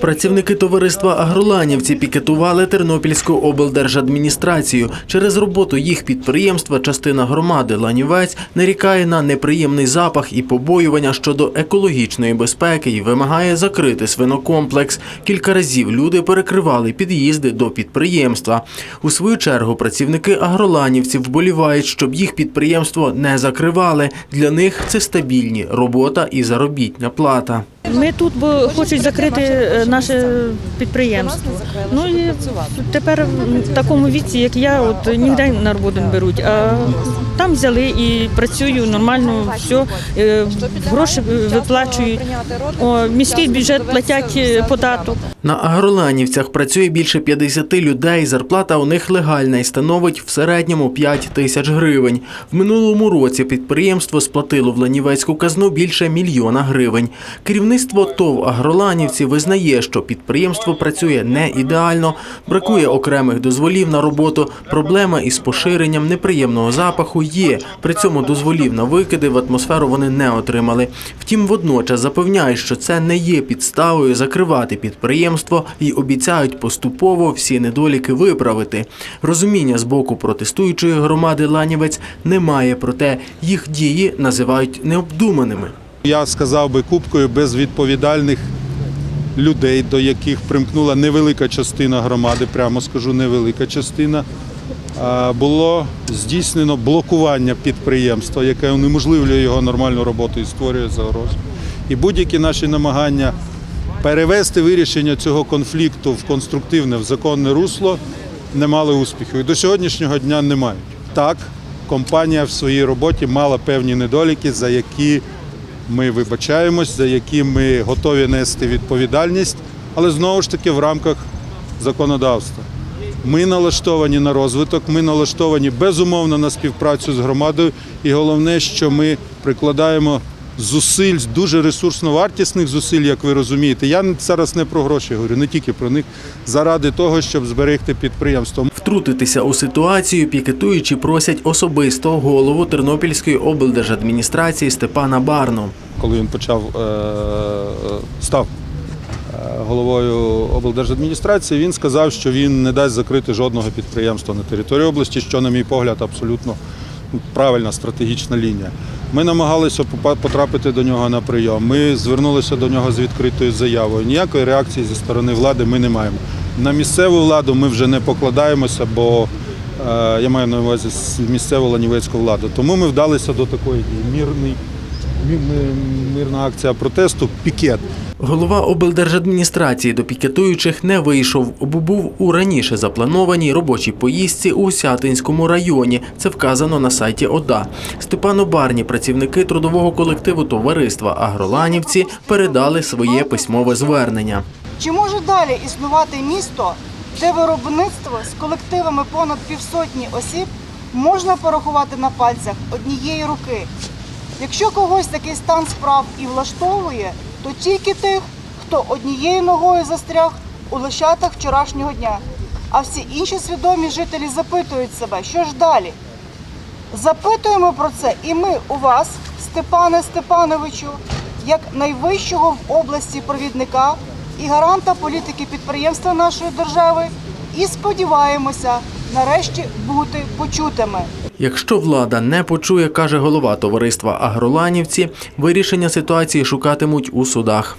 Працівники товариства Агроланівці пікетували Тернопільську облдержадміністрацію. Через роботу їх підприємства частина громади Ланівець нарікає на неприємний запах і побоювання щодо екологічної безпеки і вимагає закрити свинокомплекс. Кілька разів люди перекривали під'їзди до підприємства. У свою чергу працівники агроланівці вболівають, щоб їх підприємство не закривали. Для них це стабільні робота і заробітня плата. Ми тут бо хочуть закрити е, наше підприємство. Ну і тепер в такому віці, як я, от ніде на роботу не беруть. А там взяли і працюю нормально, все, гроші виплачують. О, міський бюджет платять е, податок. На агроланівцях працює більше 50 людей. Зарплата у них легальна і становить в середньому 5 тисяч гривень. В минулому році підприємство сплатило в Ланівецьку казну більше мільйона гривень. Керівництво ТОВ Агроланівці визнає, що підприємство працює не ідеально, бракує окремих дозволів на роботу. Проблема із поширенням неприємного запаху є. При цьому дозволів на викиди в атмосферу вони не отримали. Втім, водночас запевняють, що це не є підставою закривати підприємство і обіцяють поступово всі недоліки виправити. Розуміння з боку протестуючої громади Ланівець немає, проте їх дії називають необдуманими. Я сказав би купкою безвідповідальних людей, до яких примкнула невелика частина громади, прямо скажу, невелика частина. Було здійснено блокування підприємства, яке унеможливлює його нормальну роботу і створює загрозу. І будь-які наші намагання перевести вирішення цього конфлікту в конструктивне, в законне русло не мали успіху. І до сьогоднішнього дня не мають. Так, компанія в своїй роботі мала певні недоліки, за які ми вибачаємось, за які ми готові нести відповідальність, але знову ж таки в рамках законодавства. Ми налаштовані на розвиток, ми налаштовані безумовно на співпрацю з громадою, і головне, що ми прикладаємо зусиль, дуже ресурсно вартісних зусиль, як ви розумієте. Я зараз не про гроші говорю, не тільки про них, заради того, щоб зберегти підприємство. Втрутитися у ситуацію пікетуючі просять особисто голову Тернопільської облдержадміністрації Степана Барну. коли він почав е, став е, головою облдержадміністрації, він сказав, що він не дасть закрити жодного підприємства на території області, що, на мій погляд, абсолютно правильна стратегічна лінія. Ми намагалися потрапити до нього на прийом. Ми звернулися до нього з відкритою заявою. Ніякої реакції зі сторони влади ми не маємо. На місцеву владу ми вже не покладаємося, бо е, я маю на увазі місцеву ланівецьку владу. Тому ми вдалися до такої дії. мірний Мирна акція протесту пікет. Голова облдержадміністрації до пікетуючих не вийшов, бо був у раніше запланованій робочій поїздці у Сятинському районі. Це вказано на сайті ОДА. Степану Барні працівники трудового колективу товариства Агроланівці передали своє письмове звернення. Чи може далі існувати місто, де виробництво з колективами понад півсотні осіб можна порахувати на пальцях однієї руки? Якщо когось такий стан справ і влаштовує, то тільки тих, хто однією ногою застряг у лищатах вчорашнього дня. А всі інші свідомі жителі запитують себе, що ж далі? Запитуємо про це і ми у вас, Степане Степановичу, як найвищого в області провідника і гаранта політики підприємства нашої держави, і сподіваємося нарешті бути почутими. Якщо влада не почує, каже голова товариства Агроланівці, вирішення ситуації шукатимуть у судах.